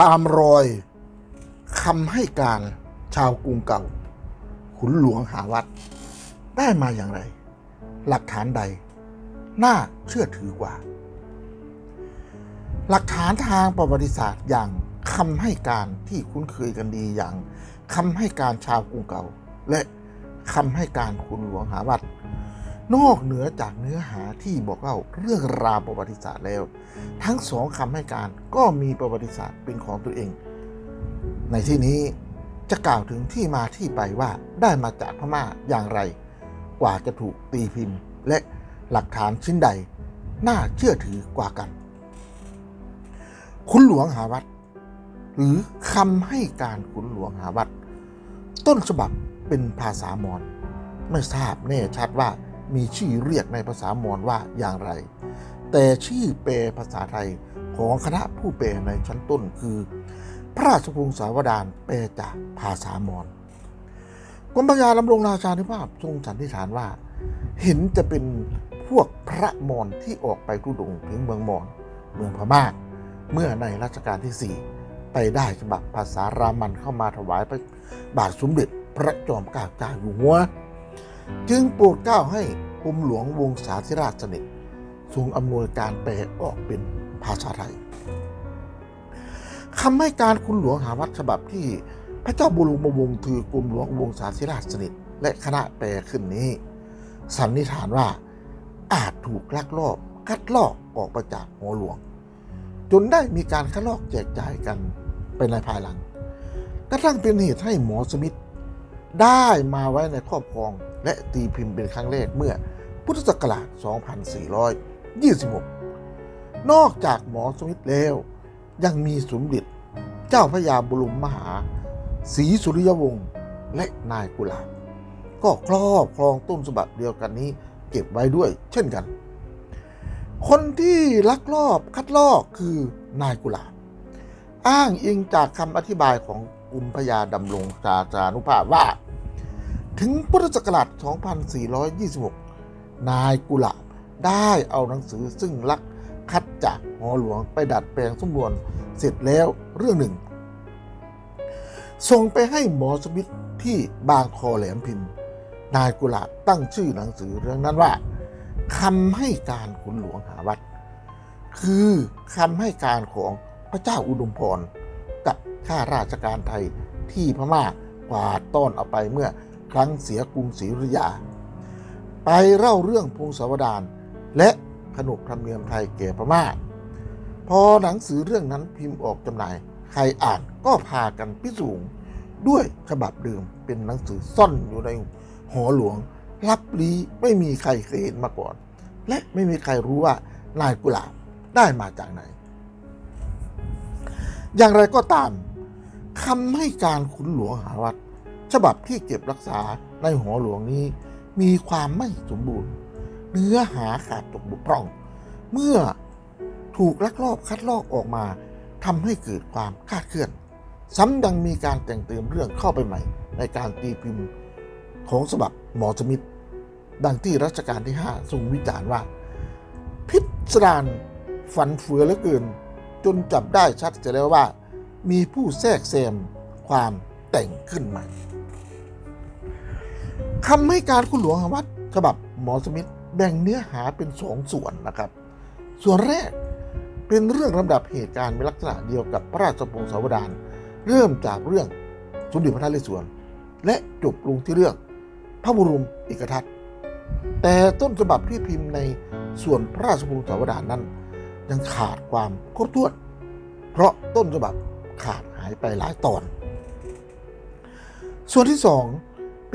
ตามรอยคำให้การชาวกรุงเก่า ขุนหลวงหาวัด ได้มาอย่างไร หลักฐานใด น่าเชื่อถือกว่า หลักฐานทางประวัติศาสตร์อย่างคำให้การที่คุ้นเคยกันดีอย่างคำให้การชาวกรุงเก่า และคำให้การขุนหลวงหาวัด นอกเหนือจากเนื้อหาที่บอกเล่าเรื่องราวประวัติศาสตร์แล้ว ทั้งสองคำให้การก็มีประวัติศาสตร์เป็นของตัวเอง ในที่นี้จะกล่าวถึงที่มาที่ไปว่าได้มาจากพม่าอย่างไร กว่าจะถูกตีพิมพ์ และหลักฐานชิ้นใด น่าเชื่อถือกว่ากัน คุณหลวงหาวัดหรือคำให้การขุนหลวงหาวัดต้นฉบับเป็นภาษามอญไม่ทราบแน่ชัดว่า มีชื่อเรียกในภาษามอญว่าอย่างไร แต่ชื่อแปลภาษาไทยของคณะผู้แปลในชั้นต้นคือ พระราชพงศาวดารแปลจากภาษามอญกรมพระยาลำรงราชานุภาพทรงสันนิษฐานว่า เห็นจะเป็นพวกพระมอญที่ออกไปทุดงถึงเมืองมอญเมืองพม่าเมื่อในรัชกาลที่ 4 ไปได้ฉบับภาษารามันเข้ามาถวายพระบาทสมเด็จพระจอมเกล้าเจ้าอยู่หัว จึงโปรดเกล้าให้กรมหลวงวงศาธิราชสนิททรงอำนวยการแปลออกเป็นภาษาไทยคำให้การคุณหลวงหาวัดฉบับที่พระเจ้าบุรุมวงศ์ถือกรมหลวงวงศาธิราชสนิทและคณะแปลขึ้นนี้ สันนิษฐานว่าอาจถูกลักลอบคัดลอกออกมาจากหัวหลวง จนได้มีการคัดลอกแจกจ่ายกันเป็นในภายหลังกระทั่งเป็นเหตุให้หมอสมิธได้มาไว้ในครอบครอง และตีพิมพ์เป็นครั้งแรกเมื่อพุทธศักราช 2426 นอกจากหมอสมิธแล้ว ยังมีสมเด็จเจ้าพระยาบรมมหาศรีสุริยวงศ์และนายกุลาบก็ครอบครองต้นฉบับเดียวกันนี้เก็บไว้ด้วยเช่นกัน คนที่ลักลอบคัดลอกคือนายกุลาบอ้างอิงจากคำอธิบายของกุมพยาดำรงชาจานุภาพว่า ถึงพุทธศักราช 2426 นายกุลาบได้เอาหนังสือซึ่งลักคัดจากหอหลวงไปดัดแปลงสมนวนเสร็จแล้วเรื่องหนึ่ง ส่งไปให้หมอสมิธที่บางคอแหลมพิมพ์ นายกุลาบตั้งชื่อหนังสือเรื่องนั้นว่าคำให้การขุนหลวงหาวัด คือคำให้การของพระเจ้าอุดมพรกับข้าราชการไทยที่พม่ากวาดต้อนเอาไปเมื่อ ครั้งเสียกรุงศรีอยุธยา ไปเล่าเรื่องพงศาวดารและขนบธรรมเนียมไทยแก่พม่า พอหนังสือเรื่องนั้นพิมพ์ออกจำหน่าย ใครอ่านก็พากันพิสูจน์ด้วยฉบับเดิมเป็นหนังสือซ่อนอยู่ในหอหลวง ลับลี้ไม่มีใครเคยเห็นมาก่อน และไม่มีใครรู้ว่านายกุหลาบได้มาจากไหน อย่างไรก็ตามคำให้การขุนหลวงหาวัด ฉบับที่เก็บรักษาในหอหลวงนี้ มีความไม่สมบูรณ์ เนื้อหาขาดตกบกพร่อง เมื่อถูกลักลอบคัดลอกออกมาทำให้เกิดความคาดเคลื่อน ซ้ำยังมีการแต่งเติมเรื่องเข้าไปใหม่ ในการตีพิมพ์ของฉบับหมอสมิธดังที่รัชกาลที่ 5 ทรงวิจารณ์ว่า พิสดารฝันเฟือเหลือเกิน จนจับได้ชัดเจนแล้วว่า มีผู้แทรกแซมความแต่งขึ้นใหม่ คำให้การคุณหลวงหาวัดฉบับหมอสมิธแบ่งเนื้อหาเป็นสองส่วนนะครับ ส่วนแรกเป็นเรื่องลำดับเหตุการณ์ในลักษณะเดียวกับพระราชพงศาวดารเริ่มจากเรื่องสมเด็จพระนเรศวรและจบลงที่เรื่องพระบรมเอกทัตแต่ต้นฉบับที่พิมพ์ในส่วนพระราชพงศาวดารนั้น ยังขาดความครบถ้วน เพราะต้นฉบับขาดหายไปหลายตอน ส่วนที่สอง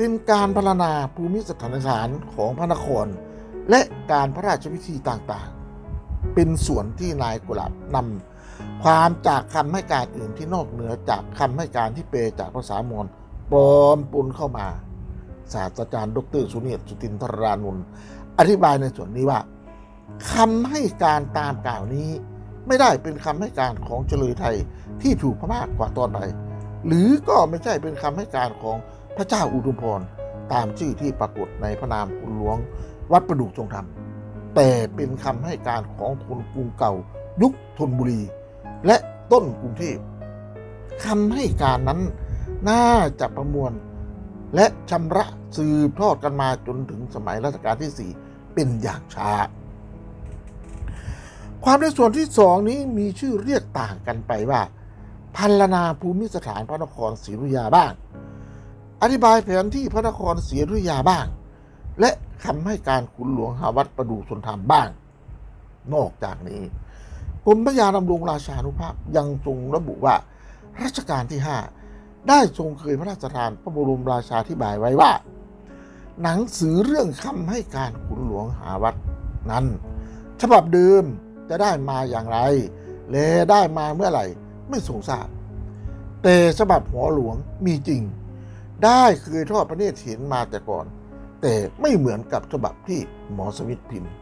เป็นการพรรณนาภูมิสถานฐานของพระนคร และการพระราชพิธีต่างๆ เป็นส่วนที่นายกุหลาบนำความจากคำให้การอื่นที่นอกเหนือจากคำให้การที่เปลจากภาษามอญปลอมปนเข้ามา ศาสตราจารย์ ดรสุเนศสุตินทรานนท์อธิบายในส่วนนี้ว่าคำให้การตามกล่าวนี้ ไม่ได้เป็นคำให้การของเฉลยไทยที่ถูกพม่ากว่าตอนใดหรือก็ไม่ใช่เป็นคำให้การของ พระเจ้าอุดมพรตามชื่อที่ปรากฏในพระนามคุณหลวงวัดประดุกทรงธรรม แต่เป็นคำให้การของคนกรุงเก่า ยุคธนบุรี และต้นกรุงเทพคำให้การนั้นน่าจะประมวล และชำระสืบทอดกันมาจนถึงสมัยรัชกาลที่ 4 เป็นอย่างช้า ความในส่วนที่สองนี้มีชื่อเรียกต่างกันไปว่าพันลนาภูมิสถานพระนครศรีอยุธยาบ้าง อธิบายแผนที่พระนครศรีอยุธยาบ้าง และคำให้การขุนหลวงหาวัดประดูชนธรรมบ้าง นอกจากนี้กรมพระยาดำรงราชานุภาพยังทรงระบุว่ารัชกาลที่ 5 ได้ทรงเคยพระราชทานพระบรมราชาธิบายไว้ว่า หนังสือเรื่องคำให้การขุนหลวงหาวัดนั้น ฉบับเดิมจะได้มาอย่างไร และได้มาเมื่อไหร่ไม่ทรงทราบแต่ฉบับหัวหลวงมีจริง ได้เคยทอดพระเนตรเห็นมาแต่ก่อน แต่ไม่เหมือนกับฉบับที่หมอสมิธพิมพ์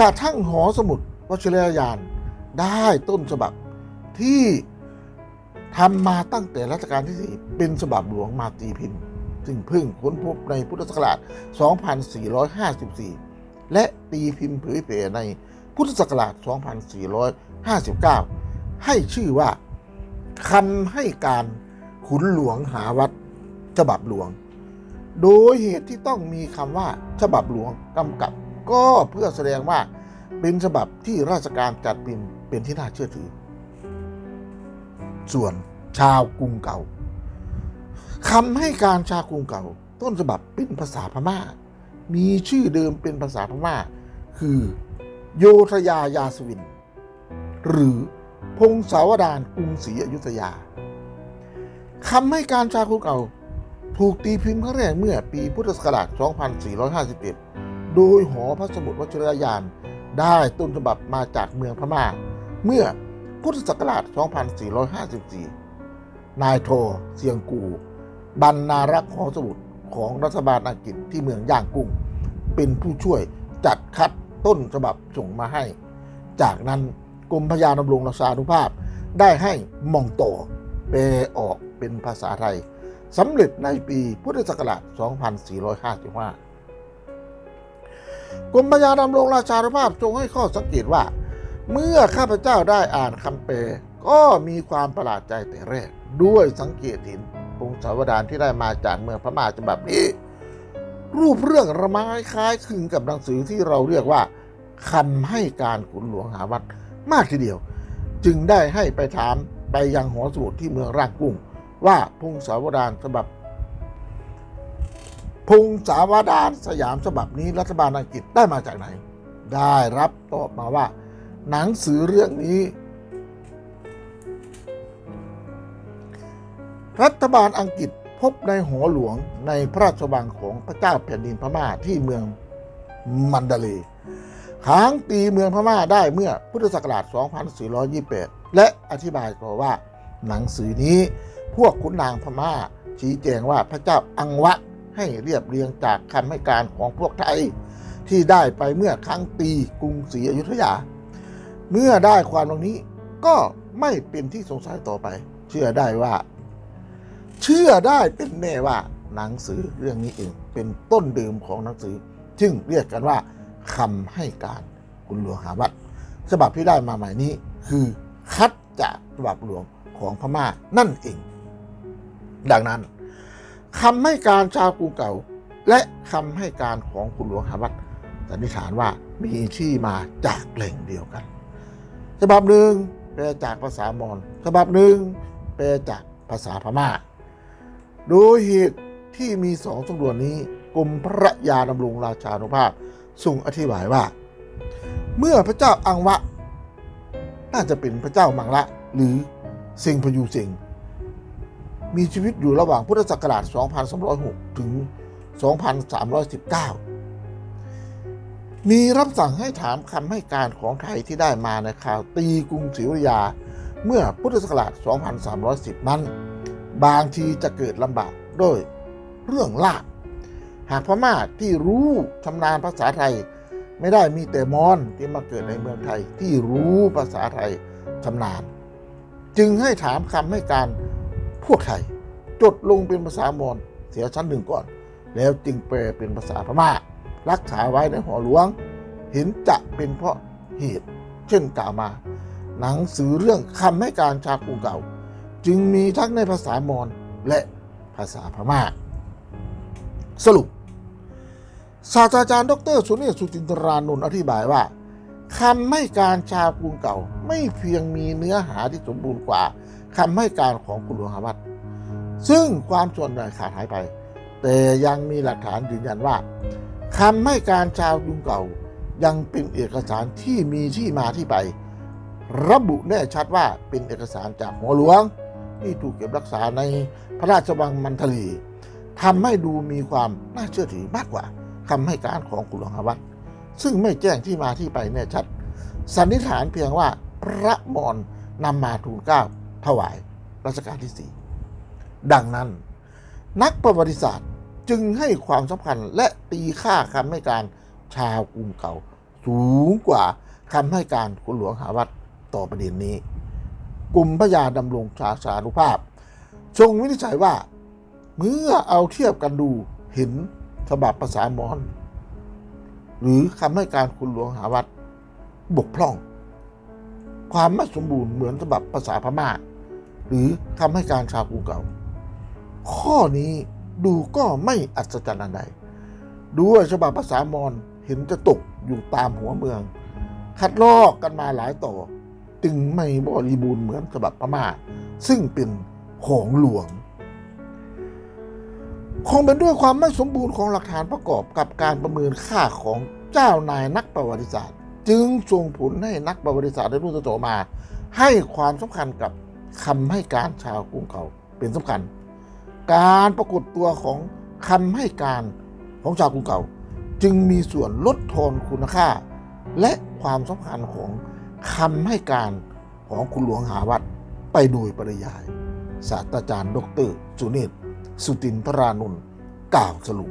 กระทั่งหอสมุดวชิรยานได้ต้นฉบับที่ทำมาตั้งแต่รัชกาลที่4เป็นฉบับหลวงมาตีพิมพ์ ซึ่งเพิ่งค้นพบในพุทธศักราช 2454 และตีพิมพ์เผยแผ่ในพุทธศักราช 2459 ให้ชื่อว่าคำให้การ ขุนหลวงหาวัดฉบับหลวง โดยเหตุที่ต้องมีคำว่าฉบับหลวงกำกับ ก็เพื่อแสดงว่าเป็นฉบับที่ราชการจัดพิมพ์เป็นที่น่าเชื่อถือ ส่วนชาวกรุงเก่าคำให้การชาวกรุงเก่า ต้นฉบับเป็นภาษาพม่า มีชื่อเดิมเป็นภาษาพม่า คือ โยธยายาสวิน หรือพงศาวดารกรุงศรีอยุธยา คำให้การชาวกรุงเก่าถูกตีพิมพ์ครั้งแรกเมื่อปีพุทธศักราช 2451 โดยหอพระสมุดวชิรยาน ได้ต้นฉบับมาจากเมืองพม่า เมื่อพุทธศักราช 2454 นายโทเซียงกู บรรณารักษ์หอสมุดของรัฐบาลอังกฤษที่เมืองย่างกุ้ง เป็นผู้ช่วยจัดคัดต้นฉบับส่งมาให้ จากนั้นกรมพยาดำรงราชานุภาพได้ให้มองโต แปลออกเป็นภาษาไทยสำเร็จในปีพุทธศักราช 2455 กรมพระยาดำรงราชานุภาพทรงให้ข้อสังเกตว่า เมื่อข้าพเจ้าได้อ่านคำแปลก็มีความประหลาดใจแต่แรก ด้วยสังเกตเห็นพงศาวดารที่ได้มาจากเมืองพม่าฉบับนี้ รูปเรื่องระไม้คล้ายคลึงกับหนังสือที่เราเรียกว่าคำให้การขุนหลวงหาวัดมากทีเดียว จึงได้ให้ไปถาม ไปยังหอสมุดที่เมืองรางกุ้ง ว่าพงศาวดารฉบับพงศาวดารสยามฉบับนี้รัฐบาลอังกฤษได้มาจากไหน ได้รับตอบมาว่า หนังสือเรื่องนี้ รัฐบาลอังกฤษพบในหอหลวงในพระราชวังของพระเจ้าแผ่นดินพม่าที่เมืองมันดาเลย์ หางตีเมืองพม่าได้เมื่อพุทธศักราช 2428 และอธิบายต่อว่า หนังสือนี้พวกขุนนางพม่า ชี้แจงว่าพระเจ้าอังวะให้เรียบเรียงจากคำให้การของพวกไทย ที่ได้ไปเมื่อครั้งตีกรุงศรีอยุธยา เมื่อได้ความตรงนี้ก็ไม่เป็นที่สงสัยต่อไป เชื่อได้ว่า เชื่อได้เป็นแน่ว่าหนังสือเรื่องนี้เองเป็นต้นเดิมของหนังสือซึ่งเรียกกันว่า คำให้การคุณหลวงหาวัดฉบับที่ได้มาใหม่นี้คือคัดจากฉบับหลวงของพม่านั่นเอง ดังนั้นคำให้การชาวกรุงเก่า และคำให้การของคุณหลวงหาวัดสันนิษฐานว่ามีที่มาจากแหล่งเดียวกัน ฉบับหนึ่งแปลจากภาษามอญฉบับหนึ่งแปลจากภาษาพม่า โดยเหตุที่มีสองสำนวนนี้กรมพระยาดำรงราชานุภาพ ทรงอธิบายว่า เมื่อพระเจ้าอังวะ น่าจะเป็นพระเจ้ามังละ หรือเซิงพยูเซิงมีชีวิตอยู่ระหว่างพุทธศักราช2306 ถึง 2319 มีรับสั่งให้ถามคำให้การของไทยที่ได้มาในข่าวตีกรุงศรีอยุธยา เมื่อพุทธศักราช 2310 นั้น บางทีจะเกิดลำบากด้วยเรื่องลาบ หากพม่าที่รู้ชำนาญภาษาไทย ไม่ได้มีแต่มอญที่มาเกิดในเมืองไทยที่รู้ภาษาไทยชำนาญ จึงให้ถามคำให้การพวกไทย จดลงเป็นภาษามอญเสียชั้นหนึ่งก่อน แล้วจึงแปลเป็นภาษาพม่า รักษาไว้ในหอหลวง เห็นจะเป็นเพราะเหตุ เช่นกล่าวมา หนังสือเรื่องคำให้การชาวกรุงเก่า จึงมีทั้งในภาษามอญและภาษาพม่า สรุป ศาสตราจารย์ดรสุเนศสุจินตรานนท์อธิบายว่าคำให้การชาวกรุงเก่าไม่เพียงมีเนื้อหาที่สมบูรณ์กว่าคำให้การของคุณหลวงหาวัดซึ่งความส่วนใหญ่ขาดหายไป แต่ยังมีหลักฐานยืนยันว่าคำให้การชาวกรุงเก่า ยังเป็นเอกสารที่มีที่มาที่ไป ระบุแน่ชัดว่าเป็นเอกสารจากหัวหลวง ที่ถูกเก็บรักษาในพระราชวังมันทลีทำให้ดูมีความน่าเชื่อถือมากกว่า คำให้การของคุหลวงหาวัดซึ่งไม่แจ้งที่มาที่ไปแน่ชัด สันนิษฐานเพียงว่าพระมอญนำมาทูลเกล้าถวายรัชกาลที่สี่ดังนั้น นักประวัติศาสตร์จึงให้ความสำคัญและตีค่าคำให้การชาวกรุงเก่า สูงกว่าคำให้การคุณหลวงหาวัดต่อประเด็นนี้ กลุ่มพระยาดำรงชาสานุภาพ ทรงวินิจฉัยว่า เมื่อเอาเทียบกันดูเห็น ฉบับภาษามอญหรือคำให้การคุณหลวงหาวัดบกพร่อง ความไม่สมบูรณ์เหมือนฉบับภาษาพม่า หรือคำให้การชาวกรุงเก่า ข้อนี้ดูก็ไม่อัศจรรย์อันใดดูว่าฉบับภาษามอญเห็นจะตกอยู่ตามหัวเมือง คัดลอกกันมาหลายต่อ จึงไม่บริบูรณ์เหมือนฉบับพม่า ซึ่งเป็นของหลวง คงเป็นด้วยความไม่สมบูรณ์ของหลักฐานประกอบกับการประเมินค่าของเจ้านายนักประวัติศาสตร์ จึงส่งผลให้นักประวัติศาสตร์ในรุ่นต่อมา ให้ความสำคัญกับคำให้การชาวกรุงเก่าเป็นสำคัญ การปรากฏตัวของคำให้การของชาวกรุงเก่า จึงมีส่วนลดทอนคุณค่า และความสำคัญของคำให้การของคุณหลวงหาวัดไปโดยปริยาย ศาสตราจารย์ ดรสุเนศ สุตินทรานนท์กล่าวสรุป